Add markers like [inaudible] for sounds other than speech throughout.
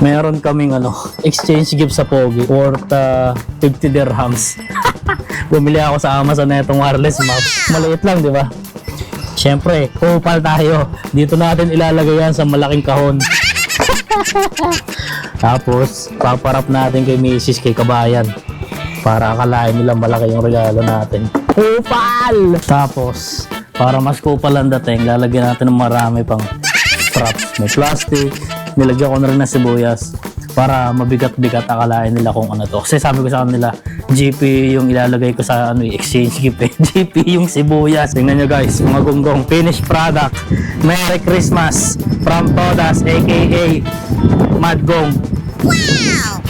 Meron kaming ano, exchange gift sa Pogi worth ah, 50 dirhams. [laughs] Bumili ako sa Amazon itong wireless mouse. Maliit lang, di ba? Siyempre, kupal tayo. Dito natin ilalagay yan sa malaking kahon. [laughs] Tapos, paparap natin kay Mrs. kay Kabayan. Para akalain nila malaki yung regalo natin. Kupal! Tapos, para mas kupal ang dating, lalagyan natin ng marami pang props. May plastic, nilagyan ko na rin ng sibuyas para mabigat-bigat akalain nila kung ano to. Kasi sabi ko sa kanila, GP yung ilalagay ko sa ano, exchange gift eh. [laughs] GP yung sibuyas. Tingnan nyo guys, mga gunggong finished product. Merry Christmas from Todas aka Madgong.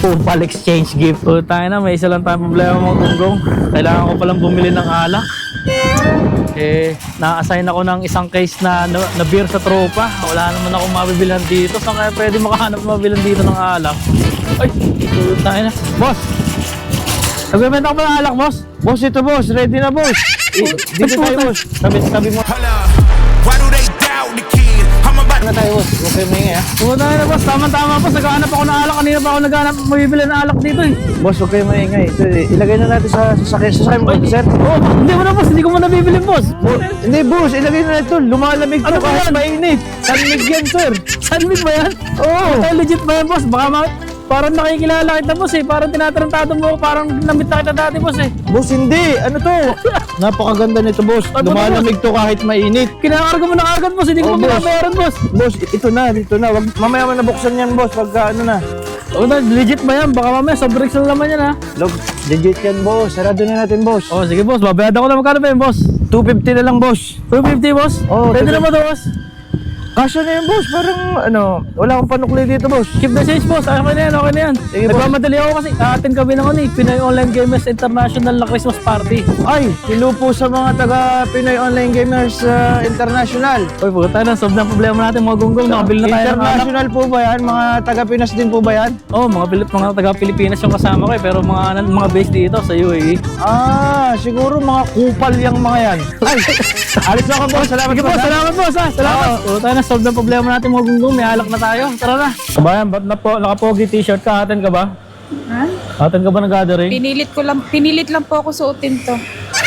Kupal exchange gift. O tayo na, may isa lang tayong problema mga gunggong. Kailangan ko palang bumili ng alak. Eh, na-assign ako ng isang case na, na, na beer sa tropa. Wala naman akong mabibilhan dito. Saan kaya pwede makahanap mabibilhan dito ng alak? Ay, tayo na. Boss! Nagbebenta ko pa ng alak, boss? Boss, ito boss. Ready na boss. I- dito tayo boss. Tabi, tabi mo Hold na tayo boss. Okay mo nga. Pumunta tayo na, boss. Tama-tama, boss. Naghahanap ako ng alak. Kanina pa ako naghahanap mabibili ng alak dito eh. Boss, okay mo nga. Ito, eh, ilagay na natin sa sasakyan. Sasakyan mo, sir. Oh, hindi mo na, boss. Hindi ko mo nabibili, boss. Hindi boss, ilagay na natin. Lumalamig Ano to ba kahit mainit. Sanmig yan, sir. Sanmig ba yan? Oo. Oh. legit ba yan, boss? Baka ma- parang nakikilala kita, boss eh. Parang tinatarantado mo ako. Parang namit na kita dati, boss eh. Boss, hindi. Ano to? [laughs] Napakaganda nito, boss. Ano, Lumalamig to kahit mainit. Kinakarga mo na agad, boss. Hindi ko Oh, mo boss. binabayaran, boss. Boss, ito na, dito na. Wag, mamaya mo nabuksan yan, boss. Pagka ano na. Oh, na, legit ba yan? Baka mamaya soft drinks na naman yan, ha? Log, legit yan, boss. Sarado na natin, boss. Oh, sige, boss. Babayad ako na magkano ba yan, boss? 250 na lang, boss. 250, boss? Oh, Pwede na ba to, boss? Kasya na yan, boss. Parang, ano, wala akong panukli dito, boss. Keep the change, boss. Okay na yan, okay na yan. Sige, boss. Nagmamadali ako kasi atin kami ng ano eh. Pinoy Online Gamers International na Christmas Party. Ay, hello po sa mga taga Pinoy Online Gamers uh, International. Uy, puta na. Solve na problema natin, mga gunggong. Nakabili na tayo. International po ba yan? Mga taga Pinas din po ba yan? Oh, mga Pilip, mga taga Pilipinas yung kasama ko eh, pero mga ano, mga base dito sa UAE. Ah, siguro mga kupal yung mga yan. Ay, [laughs] alis na ako boss. Salamat Sige po. po, salamat po, sa. Salamat. Oh, tayo na, solve na ang problema natin, mga gunggong. May alak na tayo. Tara na. Kabayan, ba't na po, nakapogi t-shirt ka? Atin ka ba? Ha? Atin ka ba ng gathering? Pinilit ko lang, pinilit lang po ako suotin to.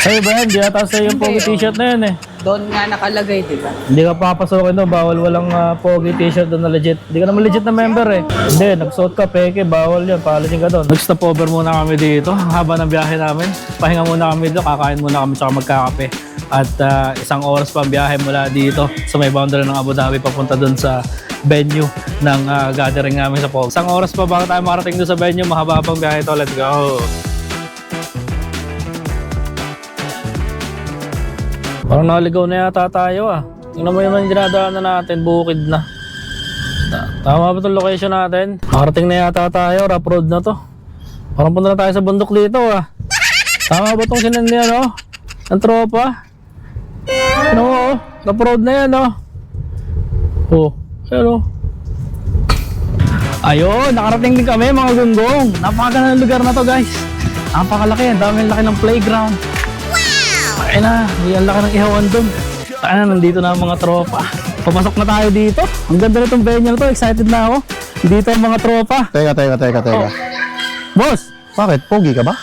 Ay, ba yan? Di ata sa'yo yung pogi t-shirt na yun eh. Doon nga nakalagay, di ba? Hindi ka papasukin doon, bawal walang ah, pogi t-shirt doon na legit. Hindi ka naman legit na member eh. Hindi, nagsuot ka, peke, bawal yan, paalisin ka doon. Nag-stop over muna kami dito, ang haba ng biyahe namin. Pahinga muna kami dito, kakain muna kami saka magkakape. At ah, isang oras pa ang biyahe mula dito sa may boundary ng Abu Dhabi papunta doon sa venue ng ah, gathering namin sa Pog. Isang oras pa bago tayo makarating doon sa venue, mahaba pang biyahe to. Let's go! Parang naligaw na yata tayo ah. Tingnan mo yung dinadaanan natin, bukid na. Ta- Tama ba itong location natin? Makarating na yata tayo, rough road na to. Parang punta na tayo sa bundok dito ah. Tama ba itong sinan niya no? Ang tropa? Ano mo oh? Road na yan oh. Oh, ayun oh. Ayun, nakarating din kami mga gunggong. Napakaganda ng lugar na to guys. Napakalaki, ang dami laki ng playground. Ay na, may ang laki ng ihawan doon. Tayo na, nandito na ang mga tropa. Papasok na tayo dito. Ang ganda na itong venue na to. Excited na ako. Dito ang mga tropa. Teka, teka, teka, teka. Boss! Bakit? Pogi ka ba?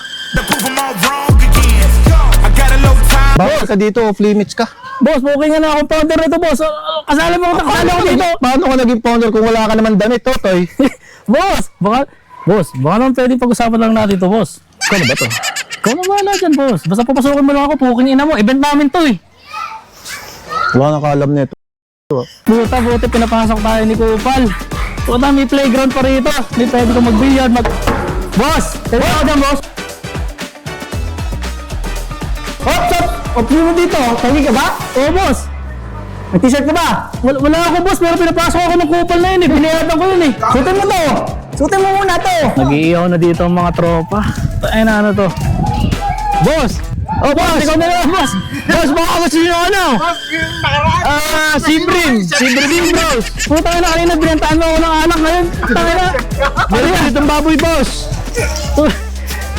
Bakit ka dito? Off limits ka? Boss, booking na akong founder nito, boss. Uh, Kasali mo ako, kasali ako dito. Paano ka naging founder kung wala ka naman damit, Totoy? [laughs] boss, baka, boss, baka naman pwede pag-usapan lang natin to, boss. Ano ba to? Ikaw na bahala dyan, boss. Basta papasukin mo lang ako, booking ina mo. Event namin to eh. Wala nang kaalam nito. Puta, buti pinapasok tayo ni Kupal. Puta, may playground pa rito. May pwede ka mag-billiard, mag... Boss! Teka ako dyan, boss! What's Opli mo dito. Tangi ka ba? Oo, boss. May t-shirt ka ba? Wala, wala ako, boss. Pero pinapasok ako ng Kupal na yun eh. Binayatan ko yun eh. Sutin mo to. Sutin mo muna to. Nag-iiyaw na dito ang mga tropa. Ay na, ano to? Boss! Oh, boss! Ikaw na lang, boss! Boss, baka gusto nyo ano? Ah, Sibrin! Sibrin Bros! Puta na, kanina binantaan mo ako ng anak ngayon. Tangin na! Dali na, itong baboy, boss!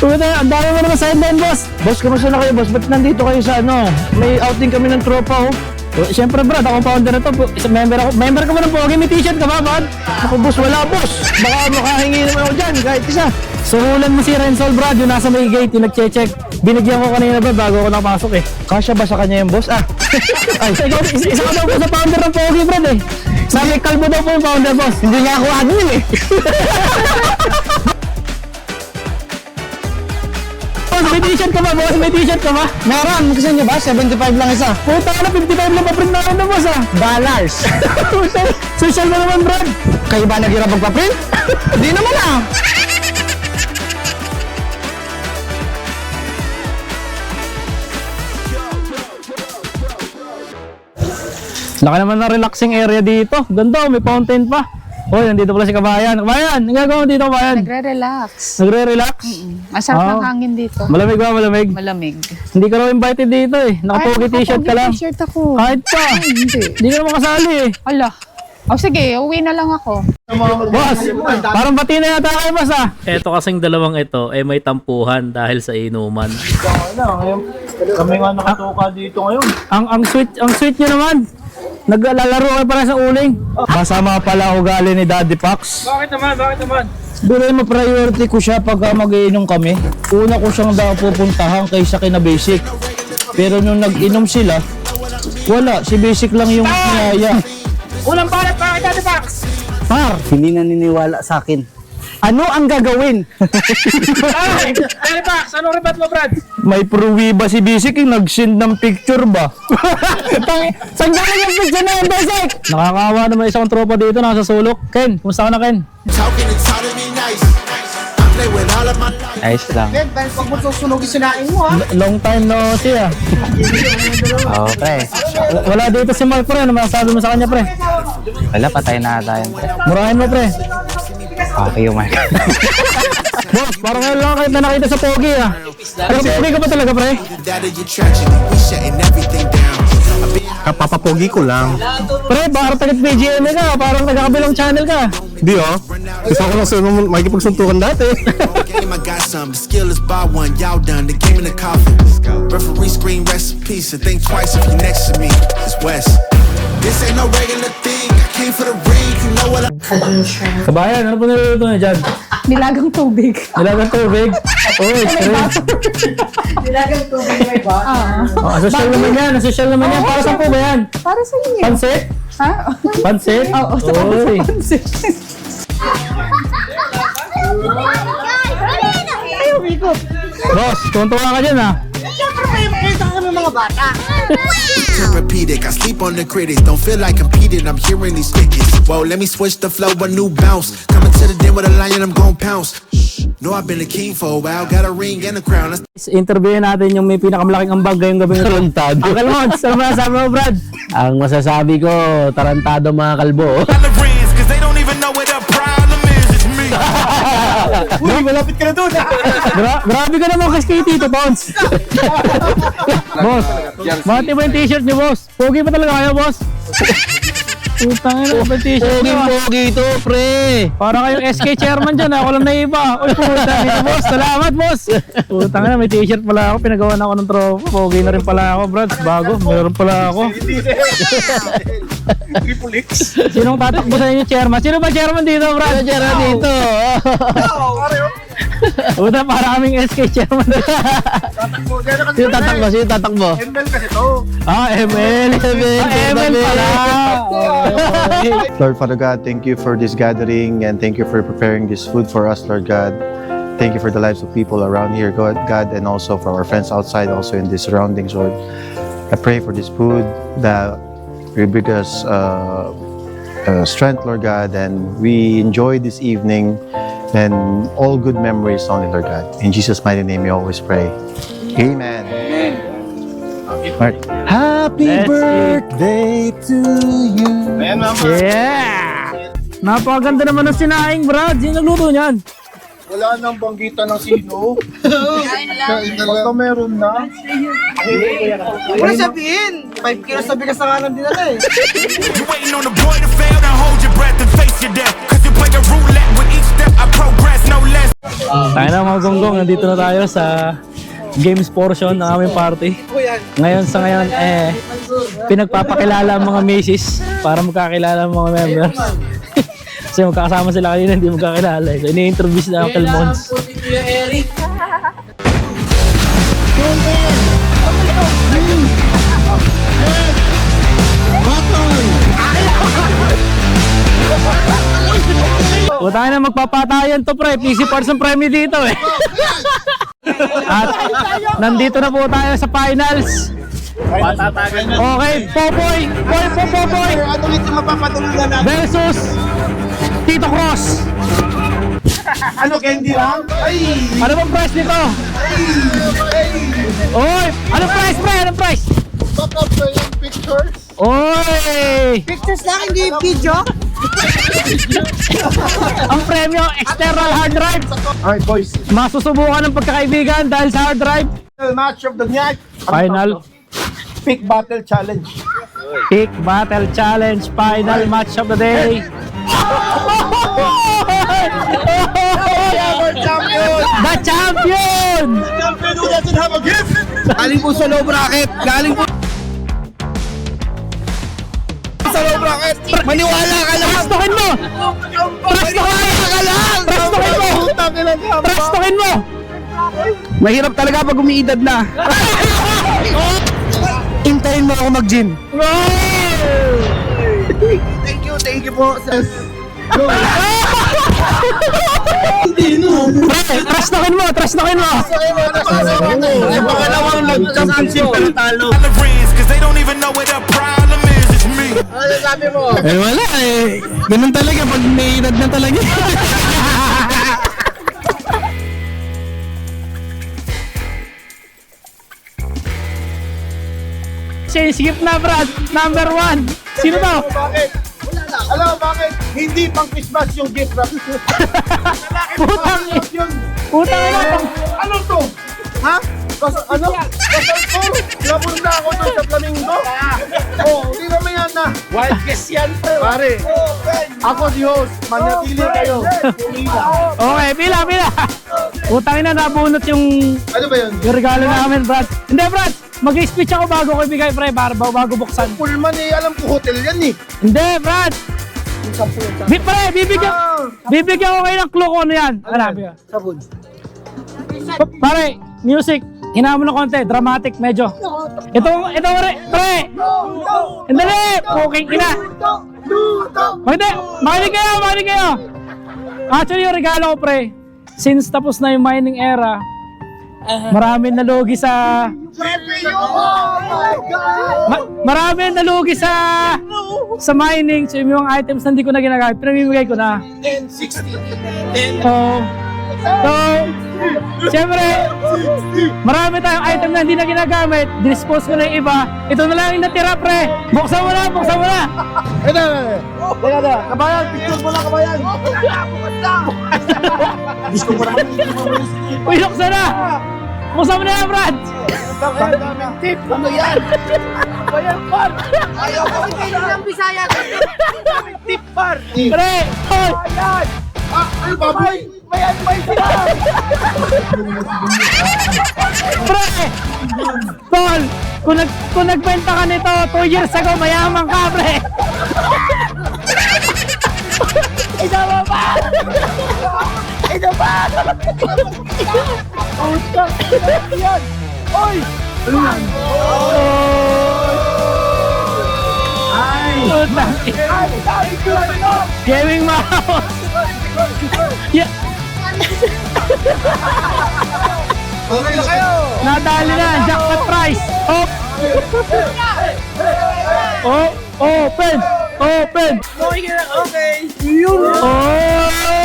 Puta, ang dami mo naman sideline, boss! Boss, kamusta na kayo, boss? Ba't nandito kayo sa ano? May outing kami ng tropa, oh. Oh, Siyempre Brad, ako founder na to. Isa member ako. Member ka ba ng Pogi? May t-shirt ka ba, Brad? Ako boss, wala boss. Baka makahingi naman ako dyan, kahit isa. Suhulan mo si Rensol, Brad. Yung nasa may gate, yung nagche-check. Binigyan ko kanina, Brad, bago ako nakapasok eh. Kasya ba sa kanya yung boss? Ah, [laughs] Ay, ikaw, isa, isa ka daw po sa founder ng Pogi, Brad eh. Sabi, kalbo daw po yung founder, boss. hindi nga ako admin eh. [laughs] t-shirt ka ba, boss? May t-shirt ka ba? Meron, gusto niyo ba? 75 lang isa. Puta ka na, 55 lang pa-print namin na, boss ah. Dollars. [laughs] Social mo naman, Brad. Kayo ba naghirap magpa-print? [laughs] Hindi naman ah. Laki naman na relaxing area dito. Ganda, oh, may fountain pa. Hoy, nandito pala si Kabayan. Kabayan, ang gagawin mo dito, Kabayan? Nagre-relax. Nagre-relax? Masarap Ah. ng hangin dito. Malamig ba, malamig? Malamig. Hindi ka raw invited dito eh. Nakapogi t-shirt ka lang. t-shirt ako. Kahit pa. Hindi. Hindi ka naman kasali eh. Ala. O sige, uwi na lang ako. Boss, parang bati na yata kayo, boss ah. Eto kasing dalawang ito ay may tampuhan dahil sa inuman. Kami nga nakatuka dito ngayon. Ang ang sweet, ang sweet nyo naman. Naglalaro kayo para sa uling. Masama pala ugali ni Daddy Pax. Bakit naman? Bakit naman? Bilay mo priority ko siya pag uh, magiinom kami. Una ko siyang daw pupuntahan kaysa kina Basic. Pero nung nag-inom sila, wala. Si Basic lang yung niyaya. Unang palat para kay Daddy Pax. Par, hindi naniniwala sa akin. Ano ang gagawin? Ay, Daddy Pax, anong rebat mo, Brad? May pruwi ba si Basic yung nag-send ng picture ba? [laughs] Saan galing yung picture na yung basic? Nakakawa naman isang tropa dito nasa sulok. Ken, kumusta ka na Ken? Talking and telling me nice. I play with all of my life. Ayos lang. Long time no see ah. Okay. W- Wala dito si Mark pre, ano masasabi mo sa kanya pre? Wala, patay na tayo. Murahin mo pre. Okay yung mic. [laughs] Boss, parang ngayon lang kita nakita sa Pogi ah. Pero Pogi ka pa talaga pre? Kapapapogi ko lang. Pre, parang tagat BGM ka, parang taga-kabilang channel ka. Di oh. Gusto ko lang sa makikipagsuntukan dati. I got some. The skill is by one. Y'all done. The game in the coffin. Referee screen rest in peace. And think twice if you next to me. It's West. This ain't no regular thing. I came for the ring. You know what I Kabayan, ano po niluluto niya dyan? Nilagang tubig. Nilagang tubig? [laughs] Uy, pre. Ah. Oh, social naman yan, social naman yan. Para saan po ba yan? Para sa inyo. Pansit? Ha? Pansit? Oo, sa Uy. pansit. Boss, tuntua ka dyan ah. Therapeutic. I sleep on the critics. Don't feel like competing. I'm hearing these tickets. Whoa, let me switch the flow. A new bounce. Coming to the den with a lion. I'm gon' pounce. Know I've been a king for a while. Got a ring and a crown. Interviewin natin yung may pinakamalaking ambag ngayong gabi na Tarantado. Uncle Mods, ano masasabi mo, Brad? Ang masasabi ko, tarantado mga kalbo. Uy, malapit ka na doon. [laughs] Gra- grabe ka naman kasi kay Tito Bounce. boss, [laughs] mati ba yung t-shirt niyo, boss? Pogi pa talaga kayo, boss? Putang ina, ba yung t-shirt niyo? ah? Pogi to, pre. Para kayong SK chairman dyan, ako lang naiba. Uy, puta dito, boss. Salamat, boss. Putang ina, may t-shirt pala ako. Pinagawa na ako ng tropa. Pogi na rin pala ako, Brad. Bago, meron pala ako. [laughs] Sinong tatakbo sa inyo, chairman? Sino ba chairman dito, Brad? Tira dito. Puta, para kaming SK chairman. Sino tatakbo? Sino tatakbo? ah, ML. ML, Ah, ML pala. [laughs] Lord Father God, thank you for this gathering and thank you for preparing this food for us, Lord God. Thank you for the lives of people around here, God, God, and also for our friends outside, also in these surroundings, Lord. I pray for this food that will bring us uh, uh, strength, Lord God, and we enjoy this evening and all good memories only, Lord God. In Jesus' mighty name, we always pray. Amen. Alright. Happy Let's eat. birthday to you. Yeah! Napakaganda naman ng sinaing, Brad. Sino nagluto niyan? Wala nang banggitan ng sino. Basta meron na. Wala sabihin, 5 kilos na bigas na nga lang dinala eh. You waiting on the boy to fail. Now hold your breath and face your death. Cause you play a roulette with each step. I progress no less. Tayo na mga gonggong, nandito na tayo sa games portion ng aming party. Ngayon sa ngayon, eh, pinagpapakilala ang mga misis para magkakilala ang mga members. Kasi magkakasama sila kanina, hindi magkakilala. eh. So, ini-introduce na Uncle Mons. Puta na magpapatayan to pre, PC parts ang premyo dito eh. At nandito na po tayo sa finals. Okay, Popoy, Poy po Popoy Ano ulit yung mapapatulungan natin? versus Tito Cross. Ano, candy lang? Ay! Ano bang price nito? Oy, anong price pre? Anong price? Back up na yung pictures. Oy! Pictures lang, hindi video. Ang premyo, external hard drive. Alright, boys. Masusubukan ng pagkakaibigan dahil sa hard drive. Final match of the night. Final. Pick battle challenge. Pick Battle Challenge Final Match of the Day. The champion! Champion who doesn't have a gift! Galing po sa low bracket. Galing po sa low bracket. Maniwala ka lang. Prastokin mo! Prastokin! ka lang. Prastokin mo! Prastokin mo! Mahirap talaga pag umiidad na. [laughs] Hintayin mo ako mag-gym. Thank you, thank you po. Pre, Prastokin mo! Prastokin mo! Pangalawang nag-championship pero talo. cause they don't even know what the problem is. It's me. Eh wala eh. Ganun talaga pag may edad na talaga. [laughs] Sige, skip na Brad. Number one. Sino to? Bakit? Alam mo bakit? Hindi pang Christmas yung gift wrap. [laughs] Putang yun. Putang ina. Ano to? Ha? Kas ano? Kasal ko? Napunta ako doon sa Flamingo? Oh, hindi naman yan na. Wild guess yan, Pare, ako si host. Manatili kayo. Okay, pila, pila. Putang ina, nabunot yung, Ano ba yun? yung regalo namin, Brad. Hindi, Brad. Mag-speech ako bago ko ibigay, pre, para bago buksan. Pullman eh, alam ko hotel yan eh. Hindi, Brad. Bi pre, bibigyan, bibigyan ko kayo ng clue kung ano yan. Hanapin ka. Sabon. Pa- Pare, music. Hinaan mo ng konti, dramatic medyo. Ito, ito pre, pre. Hindi, puking ina. Hindi, makinig kayo, makinig kayo. Actually, yung regalo ko, pre, since tapos na yung mining era, marami nalugi sa... Ma- marami nalugi sa sa mining. So, yung mga items na hindi ko na ginagamit, pinamimigay ko na. 10, 60, 10. So, so, siyempre, marami tayong item na hindi na ginagamit. Dispose ko na yung iba. Ito na lang yung natira, pre. Buksan mo na, buksan mo na. Ito, ito, ito. Teka, teka. Kabayan, picture mo lang, kabayan. Uy, buksan na. Mo na yan, Brad. Tip, ano yan? Kabayan, par. Ayaw ko. Ang Bisaya. Tip, par. Pre, hoy. Ayan. Ah, ay, baboy. May may sila. Pre! Tol, kung, nag, kung nagbenta ka nito 2 years ago, mayaman ka, pre! Isa mo pa! Isa pa! Yan. Oy. Ay! Putang ina. Gaming mouse! Yeah, Okay na kayo. nadali na, jackpot price! Oh! Oh! Open! Open! Okay. Oh!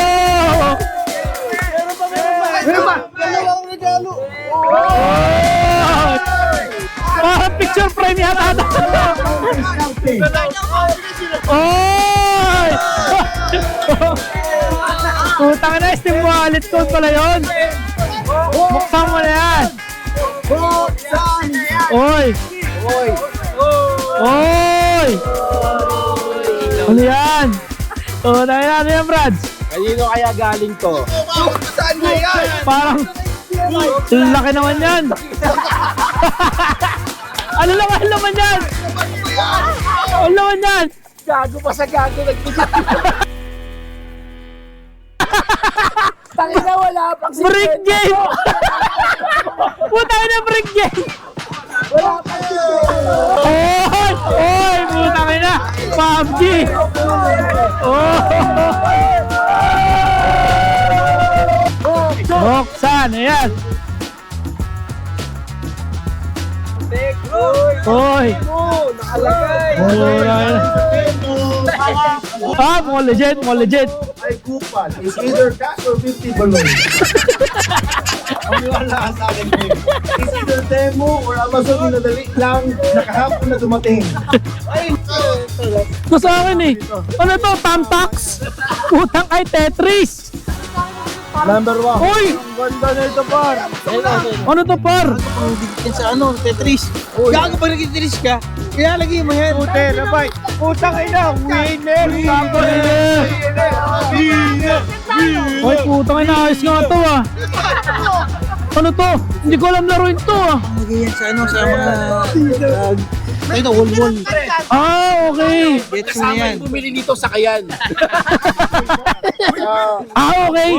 Meron ba? Dalawang regalo. Oh! Parang picture frame yata ata. Oy! Putang na, Steam wallet code pala yun. Buksan mo na yan. Oy! Oy. Oy! Ano yan? Putang na, ano yan, Brad? Kanino kaya galing to? Na yan? Parang, Laki naman yan. [laughs] ano lang ang laman yan? Ano laman yan? Gago pa sa gago. Nagpijat. [laughs] Tangina wala pang si Brick game! [laughs] Puta na brick game! Wala pang si Oy! Oy! Puta na! PUBG! Oh! Buksan! Ayan! Oy! Nakalagay. Ah, mga legit, mga legit. Ay, kupal. It's either cash or 50 below. Ang wala sa akin. It's either demo or Amazon minadali lang. Nakahapon na dumating. Ay, Ito sa akin eh. Ano to? Tamtax? Putang ay Tetris! number one. Uy! Ganda na ito, par. Ano to par? Yan sa ano, Tetris. Gago pag nag-Tetris ka, ilalagay mo yan. Pute, labay. Putang ina. Winner. Winner. Winner. Winner. Uy, putang ina, ayos nga to ah. Ano to? Hindi ko alam laruin to ah. Yan sa ano, sa mga... Uh, ito, wall-wall. Ah, okay. Gets mo yan. Bumili nito sa kayan. [laughs] Ah, okay.